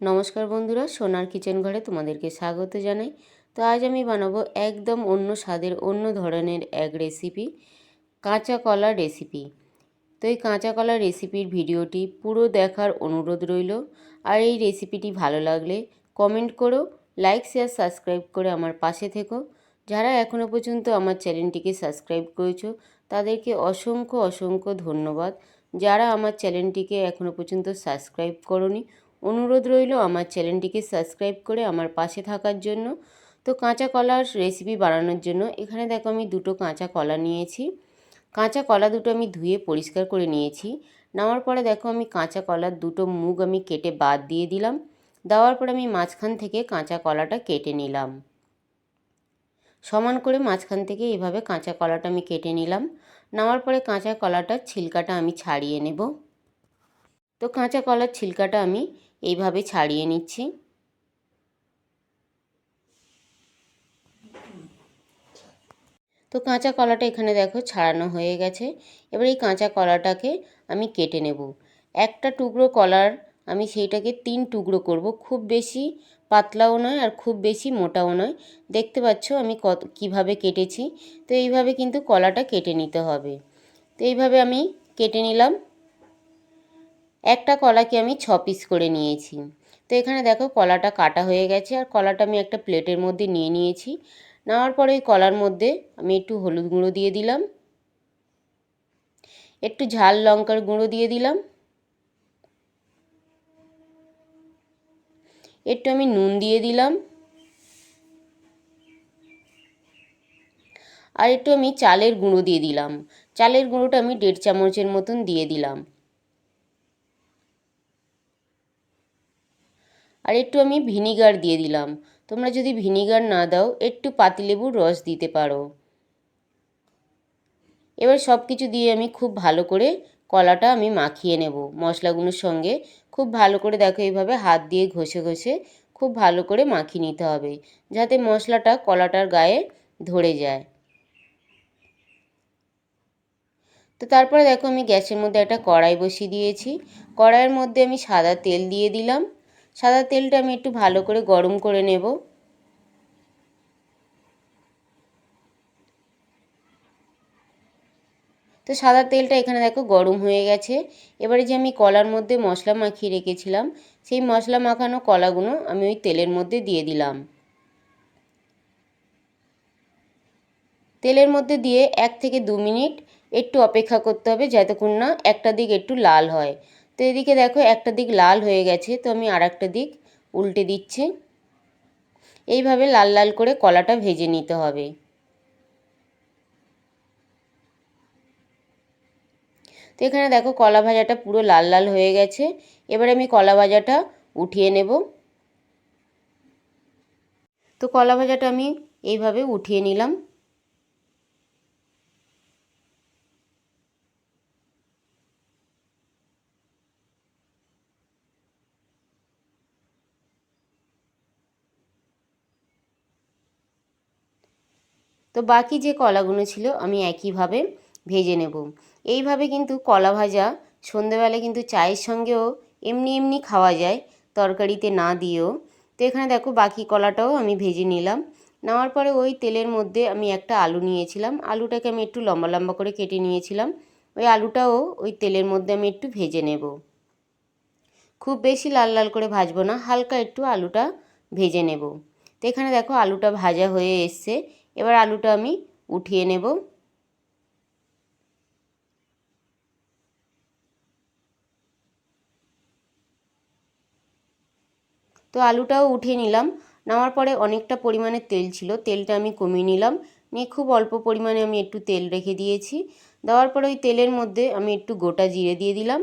নমস্কার বন্ধুরা, সোনার কিচেন ঘরে তোমাদেরকে স্বাগত জানাই। তো আজ আমি বানাবো একদম অন্য স্বাদের, অন্য ধরনের এক রেসিপি কাঁচা কলা রেসিপি তো এই কাঁচা কলা রেসিপির ভিডিওটি পুরো দেখার অনুরোধ রইল। আর এই রেসিপিটি ভালো লাগলে কমেন্ট করো লাইক শেয়ার সাবস্ক্রাইব করে আমার পাশে থেকো। যারা এখনও পর্যন্ত আমার চ্যানেলটিকে সাবস্ক্রাইব করেছ, তাদেরকে অসংখ্য অসংখ্য ধন্যবাদ। যারা আমার চ্যানেলটিকে এখনও পর্যন্ত সাবস্ক্রাইব করনি অনুরোধ রইল আমার চ্যানেলটিকে সাবস্ক্রাইব করে আমার পাশে থাকার জন্য। তো কাঁচা কলার রেসিপি বানানোর জন্য এখানে দেখো আমি দুটো কাঁচা কলা নিয়েছি। কাঁচা কলা দুটো আমি ধুয়ে পরিষ্কার করে নিয়েছি। নেওয়ার পরে দেখো আমি কাঁচা কলার দুটো মুগ আমি কেটে বাদ দিয়ে দিলাম। দেওয়ার পরে আমি মাঝখান থেকে কাঁচা কলাটা কেটে নিলাম। সমান করে মাঝখান থেকে এভাবে কাঁচা কলাটা আমি কেটে নিলাম। নেওয়ার পরে কাঁচা কলাটার ছিলকাটা আমি ছাড়িয়ে নেব। তো কাঁচা কলার ছিলকাটা আমি এইভাবে ছাড়িয়ে নিচ্ছি। তো কাঁচা কলাটা এখানে দেখো ছাড়ানো হয়ে গেছে। এবার এই কাঁচা কলাটাকে আমি কেটে নেব। একটা টুকরো কলার আমি সেইটাকে তিন টুকরো করব। খুব বেশি পাতলাও নয় আর খুব বেশি মোটাও নয়। দেখতে পাচ্ছ আমি কত, কীভাবে কেটেছি। তো এইভাবে কিন্তু কলাটা কেটে নিতে হবে। তো এইভাবে আমি কেটে নিলাম। একটা কলাকে আমি ছ পিস করে নিয়েছি। তো এখানে দেখো কলাটা কাটা হয়ে গেছে আর কলাটা আমি একটা প্লেটের মধ্যে নিয়ে নিয়েছি। নেওয়ার পরে ওই কলার মধ্যে আমি একটু হলুদ গুঁড়ো দিয়ে দিলাম। একটু ঝাল লঙ্কার গুঁড়ো দিয়ে দিলাম। একটু আমি নুন দিয়ে দিলাম। আর একটু আমি চালের গুঁড়ো দিয়ে দিলাম। চালের গুঁড়োটা আমি দেড় চামচের মতন দিয়ে দিলাম। আর একটু আমি ভিনিগার দিয়ে দিলাম। তোমরা যদি ভিনিগার না দাও, একটু পাতিলেবুর রস দিতে পারো। এবার সব কিছু দিয়ে আমি খুব ভালো করে কলাটা আমি মাখিয়ে নেব। মশলাগুলোর সঙ্গে খুব ভালো করে দেখো, এইভাবে হাত দিয়ে ঘষে ঘষে খুব ভালো করে মাখিয়ে নিতে হবে, যাতে মশলাটা কলাটার গায়ে ধরে যায়। তো তারপরে দেখো, আমি গ্যাসের মধ্যে একটা কড়াই বসিয়ে দিয়েছি। কড়াইয়ের মধ্যে আমি সাদা তেল দিয়ে দিলাম। সাদা তেলটা আমি একটু ভালো করে গরম করে নেব। তো সাদা তেলটা এখানে দেখো গরম হয়ে গেছে। এবারে যে আমি কলার মধ্যে মশলা মাখিয়ে রেখেছিলাম, সেই মশলা মাখানো কলাগুলো আমি ওই তেলের মধ্যে দিয়ে দিলাম। তেলের মধ্যে দিয়ে এক থেকে দু মিনিট একটু অপেক্ষা করতে হবে যতক্ষণ না একটা দিক একটু লাল হয়। তো এদিকে দেখো একটা দিক লাল হয়ে গেছে, তো আমি আর একটা দিক উল্টে দিচ্ছি। এইভাবে লাল লাল করে কলাটা ভেজে নিতে হবে। তো এখানে দেখো কলা ভাজাটা পুরো লাল লাল হয়ে গেছে, এবার আমি কলা ভাজাটা উঠিয়ে নেব। তো কলা ভাজাটা আমি এইভাবে উঠিয়ে নিলাম। তো বাকি যে কলাগুলো ছিল আমি একইভাবে ভেজে নেব। এইভাবে কিন্তু কলা ভাজা সন্ধেবেলা কিন্তু চায়ের সঙ্গেও এমনি এমনি খাওয়া যায়, তরকারিতে না দিয়েও। তো এখানে দেখো বাকি কলাটাও আমি ভেজে নিলাম। নেওয়ার পরে ওই তেলের মধ্যে আমি একটা আলু নিয়েছিলাম। আলুটাকে আমি একটু লম্বা লম্বা করে কেটে নিয়েছিলাম। ওই আলুটাও ওই তেলের মধ্যে আমি একটু ভেজে নেব। খুব বেশি লাল লাল করে ভাজবো না, হালকা একটু আলুটা ভেজে নেব। তো এখানে দেখো আলুটা ভাজা হয়ে এসছে। এবার আলুটা আমি উঠিয়ে নেব। তো আলুটাও উঠিয়ে নিলাম। নেওয়ার পরে অনেকটা পরিমাণে তেল ছিল, তেলটা আমি কমিয়ে নিলাম। নিয়ে খুব অল্প পরিমাণে আমি একটু তেল রেখে দিয়েছি। দেওয়ার পরে ওই তেলের মধ্যে আমি একটু গোটা জিরে দিয়ে দিলাম।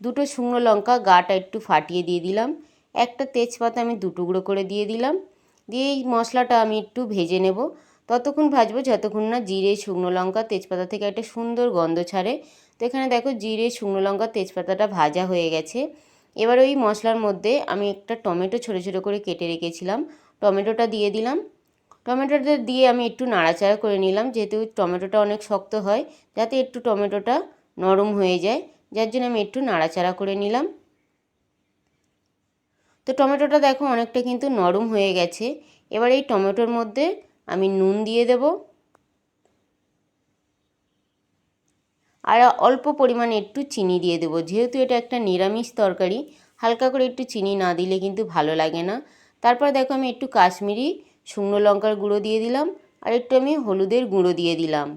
দুটো শুকনো লঙ্কা গাটা একটু ফাটিয়ে দিয়ে দিলাম। একটা তেজপাতা আমি দুটুকরো করে দিয়ে দিলাম। দিয়ে এই মশলাটা আমি একটু ভেজে নেব। ততক্ষণ ভাজবো, যতক্ষণ না জিরে, শুকনো লঙ্কা, তেজপাতা থেকে একটা সুন্দর গন্ধ ছাড়ে। তো এখানে দেখো জিরে, শুকনো লঙ্কা, তেজপাতাটা ভাজা হয়ে গেছে। এবার ওই মশলার মধ্যে আমি একটা টমেটো ছোটো ছোটো করে কেটে রেখেছিলাম। টমেটোটা দিয়ে দিলাম। টমেটোটা দিয়ে আমি একটু নাড়াচাড়া করে নিলাম, যেহেতু টমেটোটা অনেক শক্ত হয়, যাতে একটু টমেটোটা নরম হয়ে যায়। যার জন্য আমি একটু নাড়াচাড়া করে নিলাম। তো টমেটোটা দেখো অনেকটা কিন্তু নরম হয়ে গেছে। এবার এই টমেটোর মধ্যে আমি নুন দিয়ে দেব। আর অল্প পরিমাণে একটু চিনি দিয়ে দেবো। যেহেতু এটা একটা নিরামিষ তরকারি, হালকা করে একটু চিনি না দিলে কিন্তু ভালো লাগে না। তারপর দেখো আমি একটু কাশ্মীরি শুকনো লঙ্কার গুঁড়ো দিয়ে দিলাম, আর একটু আমি হলুদের গুঁড়ো দিয়ে দিলাম।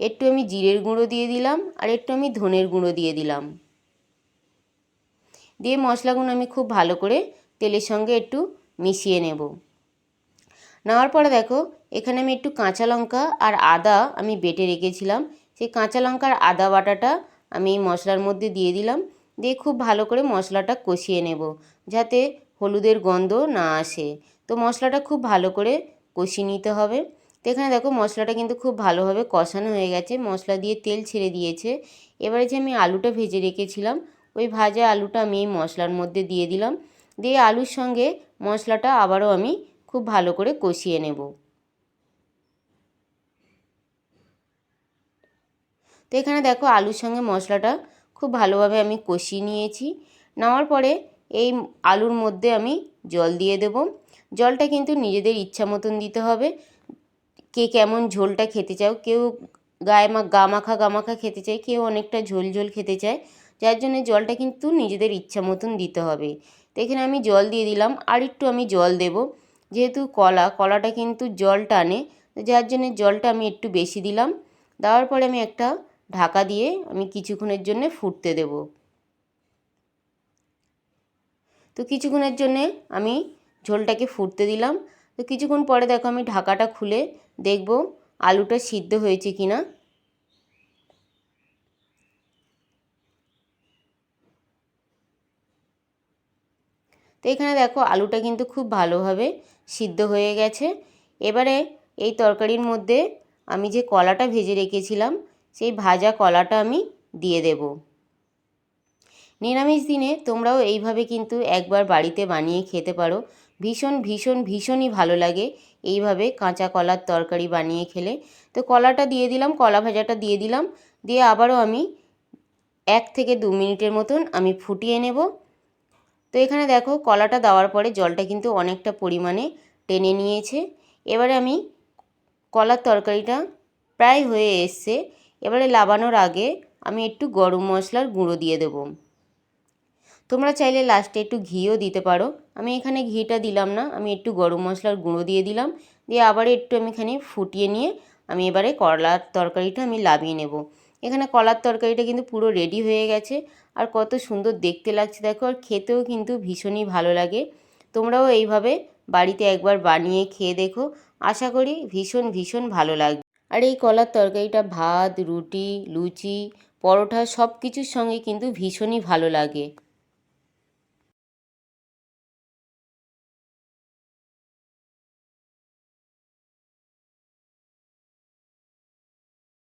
একটু আমি জিরের গুঁড়ো দিয়ে দিলাম, আর একটু আমি ধনের গুঁড়ো দিয়ে দিলাম। দিয়ে মশলাগুলো আমি খুব ভালো করে তেলের সঙ্গে একটু মিশিয়ে নেব। নেওয়ার পরে দেখো, এখানে আমি একটু কাঁচা লঙ্কা আর আদা আমি বেটে রেখেছিলাম। সেই কাঁচা লঙ্কার আদা বাটাটা আমি মশলার মধ্যে দিয়ে দিলাম। দিয়ে খুব ভালো করে মশলাটা কষিয়ে নেব যাতে হলুদের গন্ধ না আসে। তো মশলাটা খুব ভালো করে কষিয়ে নিতে হবে। তো এখানে দেখো, মশলাটা কিন্তু খুব ভালোভাবে কষানো হয়ে গেছে। মশলা দিয়ে তেল ছেড়ে দিয়েছে। এবারে যে আমি আলুটা ভেজে রেখেছিলাম, ওই ভাজা আলুটা আমি এই মশলার মধ্যে দিয়ে দিলাম। দিয়ে আলুর সঙ্গে মশলাটা আবারও আমি খুব ভালো করে কষিয়ে নেব। তো এখানে দেখো আলুর সঙ্গে মশলাটা খুব ভালোভাবে আমি কষিয়ে নিয়েছি। নেওয়ার পরে এই আলুর মধ্যে আমি জল দিয়ে দেব। জলটা কিন্তু নিজেদের ইচ্ছা মতন দিতে হবে। কে কেমন ঝোলটা খেতে চাও, কেউ গায়ে মা, গা মাখা গা মাখা খেতে চায়, কেউ অনেকটা ঝোল ঝোল খেতে চায়, যার জন্য জলটা কিন্তু নিজেদের ইচ্ছা মতন দিতে হবে। তো এখানে আমি জল দিয়ে দিলাম আর একটু আমি জল দেব। যেহেতু কলা, কলাটা কিন্তু জল টানে, তো যার জন্য জলটা আমি একটু বেশি দিলাম। দেওয়ার পরে আমি একটা ঢাকা দিয়ে আমি কিছুক্ষণের জন্য ফুটতে দেব। তো কিছুক্ষণের জন্যে আমি ঝোলটাকে ফুটতে দিলাম। তো কিছুক্ষণ পরে দেখো আমি ঢাকাটা খুলে দেখব আলুটা সিদ্ধ হয়েছে কি না তো এখানে দেখো আলুটা কিন্তু খুব ভালোভাবে সিদ্ধ হয়ে গেছে। এবারে এই তরকারির মধ্যে আমি যে কলাটা ভেজে রেখেছিলাম, সেই ভাজা কলাটা আমি দিয়ে দেব। নিরামিষ দিনে তোমরাও এইভাবে কিন্তু একবার বাড়িতে বানিয়ে খেতে পারো। ভীষণ ভীষণ, ভীষণই ভালো লাগে এইভাবে কাঁচা কলার তরকারি বানিয়ে খেলে। তো কলাটা দিয়ে দিলাম, কলা ভাজাটা দিয়ে দিলাম, দিয়ে আবারও আমি এক থেকে দু মিনিটের মতন আমি ফুটিয়ে নেব। তো এখানে দেখো কলাটা দেওয়ার পরে জলটা কিন্তু অনেকটা পরিমাণে টেনে নিয়েছে। এবারে আমি কলার তরকারিটা প্রায় হয়ে এসছে। এবারে লাবানোর আগে আমি একটু গরম মশলার গুঁড়ো দিয়ে দেবো। তোমরা চাইলে লাস্টে একটু ঘিও দিতে পারো। আমি এখানে ঘিটা দিলাম না, আমি একটু গরম মশলার গুঁড়ো দিয়ে দিলাম। দিয়ে আবার একটু আমি এখানে ফুটিয়ে নিয়ে আমি এবারে করলার তরকারিটা আমি লাভিয়ে নেব। এখানে কলার তরকারিটা কিন্তু পুরো রেডি হয়ে গেছে। আর কত সুন্দর দেখতে লাগছে, দেখো, আর খেতেও কিন্তু ভীষণই ভালো লাগে। তোমরাও এইভাবে বাড়িতে একবার বানিয়ে খেয়ে দেখো। আশা করি ভীষণ ভীষণ ভালো লাগবে। আর এই কলার তরকারিটা ভাত, রুটি, লুচি, পরোটা সব কিছুর সঙ্গে কিন্তু ভীষণই ভালো লাগে।